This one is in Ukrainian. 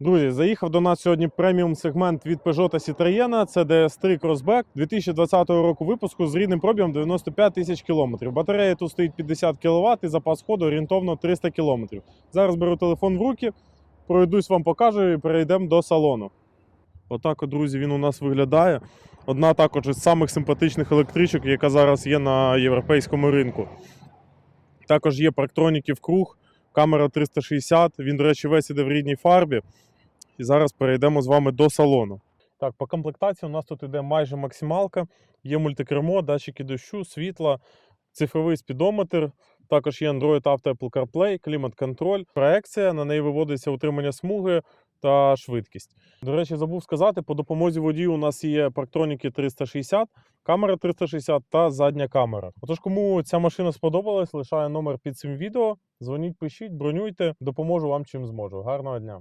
Друзі, заїхав до нас сьогодні преміум сегмент від Peugeot та Citroën. Це DS3 Crossback 2020 року випуску з рідним пробігом 95 тисяч кілометрів. Батарея тут стоїть 50 кВт і запас ходу орієнтовно 300 кілометрів. Зараз беру телефон в руки, пройдусь вам покажу і перейдемо до салону. Отак, от, друзі, він у нас виглядає. Одна також із самих симпатичних електричок, яка зараз є на європейському ринку. Також є парктроніки в круг, камера 360. Він, до речі, весь іде в рідній фарбі. І зараз перейдемо з вами до салону. Так, по комплектації у нас тут іде майже максималка. Є мультикермо, датчики дощу, світла, цифровий спідометр. Також є Android Auto Apple CarPlay, клімат-контроль, проекція. На неї виводиться утримання смуги та швидкість. До речі, забув сказати, по допомозі водію у нас є парктроніки 360, камера 360 та задня камера. Отож, кому ця машина сподобалась, лишаю номер під цим відео. Дзвоніть, пишіть, бронюйте, допоможу вам чим зможу. Гарного дня!